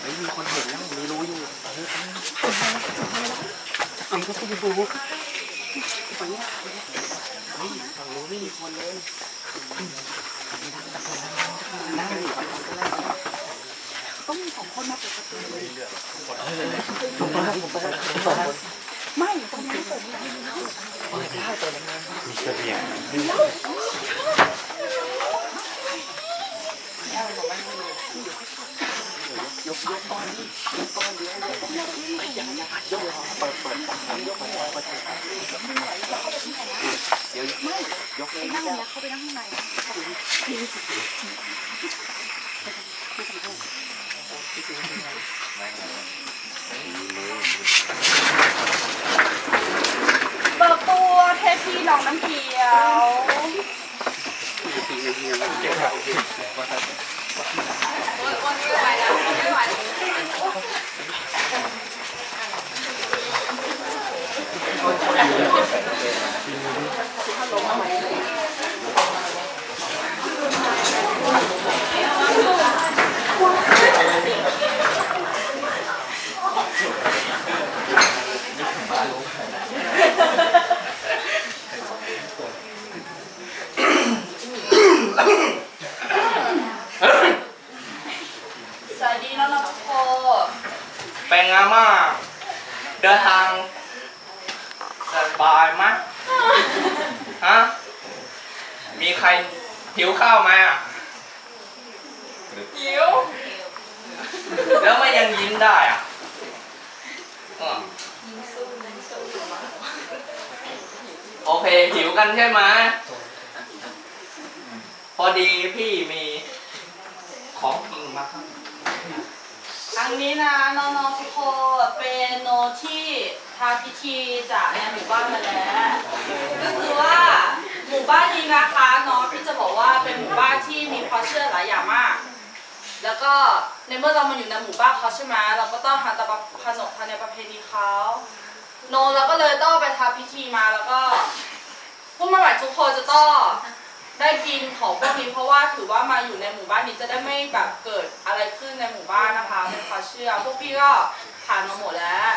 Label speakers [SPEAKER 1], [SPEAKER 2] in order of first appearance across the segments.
[SPEAKER 1] เฮ้ยมีคนเห็นแล้วมีรู้อยู่เออเออก็คือรู้ฝั่งเนี้ยเฮ้ยฝั่งรู้ไม่มีคนเลยนั่งอยู่ต้องมีสอง คนมาเปิดประตูเลยผมว่าผมว่าผมว่าไม่ตรงนี้เปิดไม่ได้เปิดได้เปิดได้มีเสบียงยกยกก้อนนี่ยกก้อนเดียวเลยยกไม่ยังยังยกเปิดเปิดยกไม่ไหวเปิดไม่ไหวเดี๋ยวยกเลย
[SPEAKER 2] นั่งเนี่ยเข้าไปนั่งข้างใน
[SPEAKER 3] เบิกตัวเทพีหนองน้ำเขียว
[SPEAKER 1] ตีในเฮียมันเจ็บขา
[SPEAKER 3] สวัสดีน้องๆทุกคน
[SPEAKER 4] เป็นไงมาก เดินทางสบายไหมยฮะ มีใครหิวข้าวไหมอะ
[SPEAKER 3] หิว
[SPEAKER 4] แล้วไม่ยังยิ้มได้อะอะโอเค หิวกันใช่ไหมพอดีพี่มีของกินมาครับ
[SPEAKER 3] ครั้งนี้นะน้องๆทุกคนเป็นโนที่ทาพิธีจากในหมู่บ้านมาแล้ว ก็คือว่าหมู่บ้านนี้นะคะน้องพี่จะบอกว่าเป็นหมู่บ้านที่มีความเชื่อหลายอย่างมาก แล้วก็ในเมื่อเรามาอยู่ในหมู่บ้านเขาใช่ไหมเราก็ต้องทำตามขนบธรรมเนียมประเพณีเขาโนเราก็เลยต้องไปทำพิธีมาแล้วก็ผู้มาใหม่ทุกคนจะต้อง ได้กินของพวกนี้เพราะว่าถือว่ามาอยู่ในหมู่บ้านนี้จะได้ไม่แบบเกิดอะไรขึ้นในหมู่บ้านนะคะเป็นความเชื่อพวกพี่ก็ผ่านมาหมดแล้ว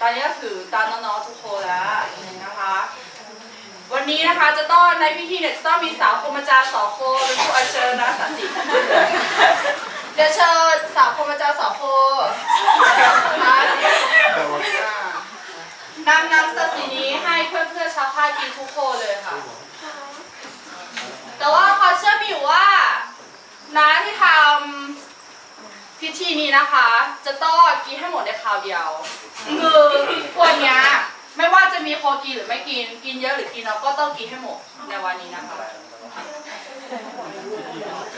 [SPEAKER 3] ตอนนี้ก็ถือตาน้องๆทุกคนแล้วนะคะ วันนี้นะคะจะต้องในพิธีเนี่ยจะต้องมีสาวพรหมจาสองคนเป็นผู้อัญเชิญนะสัติเดี๋ยวเชิญสาวพรหมจาสองคนนะนำนำสัตว์สีนี้ให้เพื่อนเพื่อนๆชาวค่ายกินทุกคนเลยค่ะ แต่ว่าความเชื่อมีอยู่ว่าน้าที่ทำพิธีนี้นะคะ จะต้องกินให้หมดในคราวเดียว คือวันเนี้ยไม่ว่าจะมีคนกินหรือไม่กิน กินเยอะหรือกินน้อยก็ต้องกินให้หมดในวันนี้นะคะ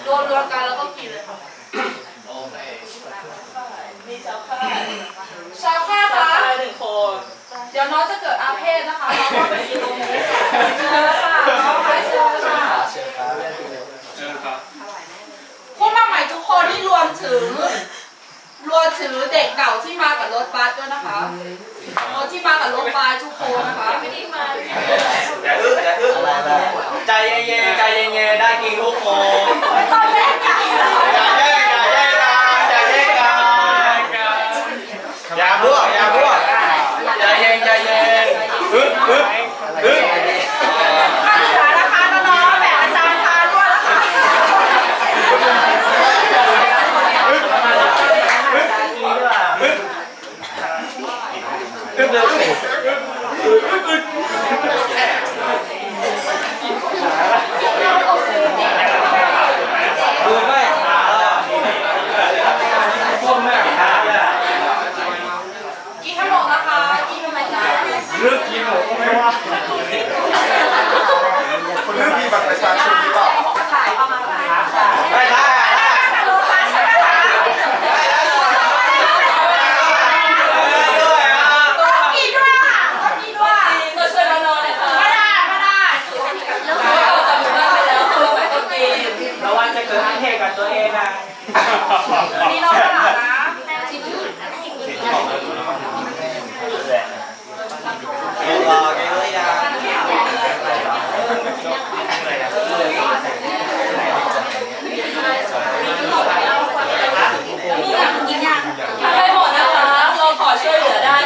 [SPEAKER 3] รวมรวมๆกันแล้วก็กินเลยค่ะ
[SPEAKER 4] โอเค
[SPEAKER 3] มีชาวค่ายชาวค่ายคะ
[SPEAKER 4] หนึ่งคน
[SPEAKER 3] เดี๋ยวน้องจะเกิดอาเพศนะคะน้องก็ไปกินตรงนี้เชิญค่ะน้องไปเชิญค่ะ
[SPEAKER 1] เชิญครับ
[SPEAKER 4] เชิญครับ
[SPEAKER 3] ผู้มาใหม่ทุก คนที่รวมถึงรวมถึงเด็กเก่าที่มากับรถบัสด้วยนะคะรถที่มากับรถบัสทุกคนนะคะ ไม่ได้มา
[SPEAKER 4] อย่าอึ้อย่าอึ้
[SPEAKER 1] อะไรอะไร
[SPEAKER 4] ใจเย็นๆใจเย็นๆได้กินทุกคน
[SPEAKER 3] ไม่ต้องแลกกัน
[SPEAKER 4] จะเกิดอาเทศกับ
[SPEAKER 3] ตัวเองอะวัน
[SPEAKER 4] นี้เราก็หา
[SPEAKER 3] นะคะ
[SPEAKER 4] เรา
[SPEAKER 5] ขอ
[SPEAKER 3] ช่
[SPEAKER 4] วย
[SPEAKER 3] เหลือได้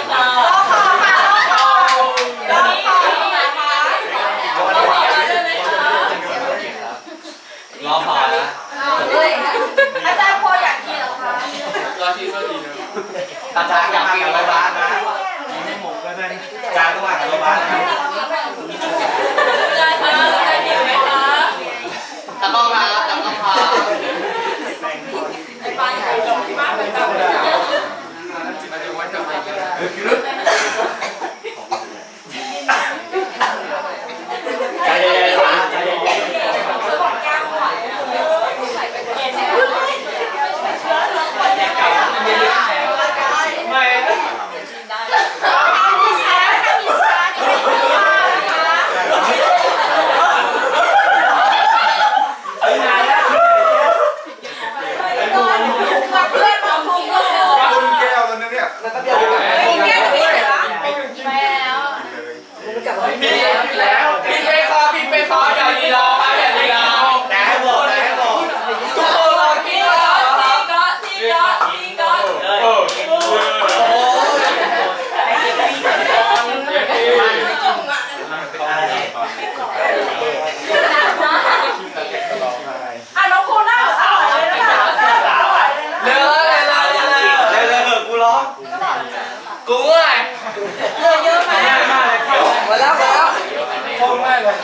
[SPEAKER 3] ได้เลย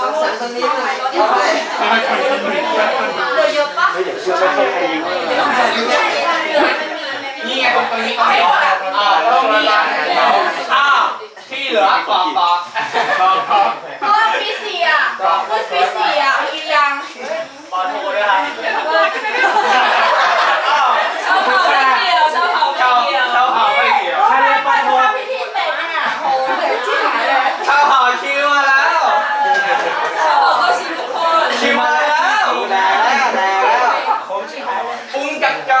[SPEAKER 3] สงสา
[SPEAKER 4] รคน
[SPEAKER 3] นี้หน่อ
[SPEAKER 6] ย
[SPEAKER 3] เอา
[SPEAKER 6] ไปเยอะปะเฮ้
[SPEAKER 7] ย
[SPEAKER 6] อชื่อว่า
[SPEAKER 3] ใครยิงนี่
[SPEAKER 6] ไงตรงนี้
[SPEAKER 3] ก็ออ
[SPEAKER 6] กห้
[SPEAKER 3] วมาล้างที่เหลือต่อต่อต่อต่อ
[SPEAKER 6] เพิ่มปีเสียเพิ่มปีเสียอีกยัง
[SPEAKER 3] ขอโทษด้วยครับ
[SPEAKER 6] เขาเกี่ยวชาวเขาไม่
[SPEAKER 3] เกี่
[SPEAKER 6] ยว
[SPEAKER 3] ชาวเขาไม่เกี่ยว
[SPEAKER 6] ทะเลปลาทูพี่ที่เป็นี่ยโหเหที่หนยชาว
[SPEAKER 3] เขาชิมมาแล้ว
[SPEAKER 6] ชาวเขาก็ชิมทุกคน
[SPEAKER 3] ชิาแโค้วแล้วผมปุ้วปรุงจกใจ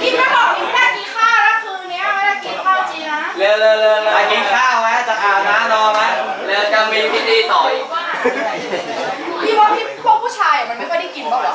[SPEAKER 6] กิไม่บอกกินได้กินข้าวแล้วคืนนี้ไม่ได้กินข้าวจริงนะ
[SPEAKER 3] เร็วเร็วเร็วไปกินข้าวไหมจะอาบน้ำรอไหมเร็วจะมีพิธีต่อย
[SPEAKER 6] พี่ว่าพี่พวกผู้ชายมันไม่ค่อยได้กิน
[SPEAKER 8] บ้า
[SPEAKER 3] ง
[SPEAKER 6] หร
[SPEAKER 3] อ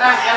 [SPEAKER 6] Thank you.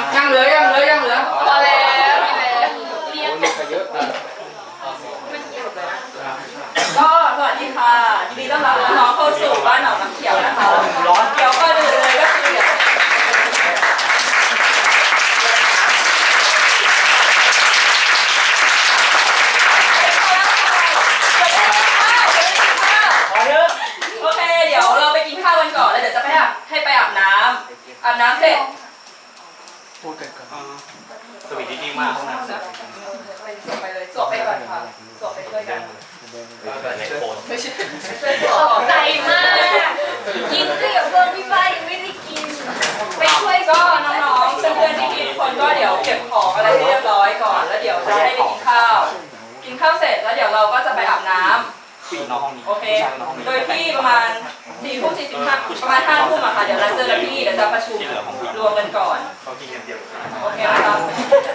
[SPEAKER 6] ขอบใจ
[SPEAKER 3] มาก
[SPEAKER 6] กินก็อย่เพื่มพี่ป้ายังไม่ได้กิน ไปช่วยก็น้องๆเพื่อนๆที่กินคนก็เดี๋ยวเก็บของอะไรให้เรียบร้อยก่อน แล้วเดี๋ยวจะให้ไปกินข้าว กินข้าวเสร็จแล้วเดี๋ยวเราก็จะไปอาบน้ำโอเค โดยที่ประมาณสี่ทุ่มสี่สิบห้าประมาณห้าทุ่มอะค่ะ เดี๋ยวเราเจอกันที่เดี๋ยวจะประชุมรวมกันก่อนโอเคครับ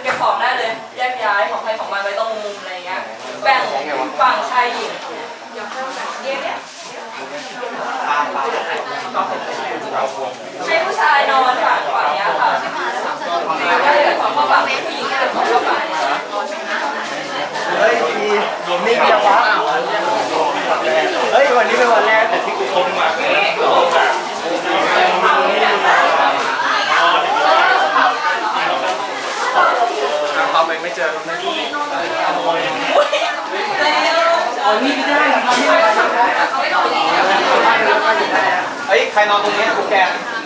[SPEAKER 6] เก็บของได้เลย แยกย้ายของใครของมันไว้ตรงมุมอะไรเงี้ย แบ่งฝั่งชายหญิง ให้ผู้ชายนอนฝั่งฝั่งเนี้ยค่ะแล้วก็เดี๋ยวของขวาฝั่งผู้หญิงเก็บของข้าฝั่งเนี้ย
[SPEAKER 2] เฮ้ยพีนิ่งยังวะเฮ้ยวันนี้เป็นวันแรกแต่ที่กูคมมาเลยนะเราไปไม่เจอกันนะ
[SPEAKER 6] เอานี่ไม่ได้
[SPEAKER 3] เฮ้ย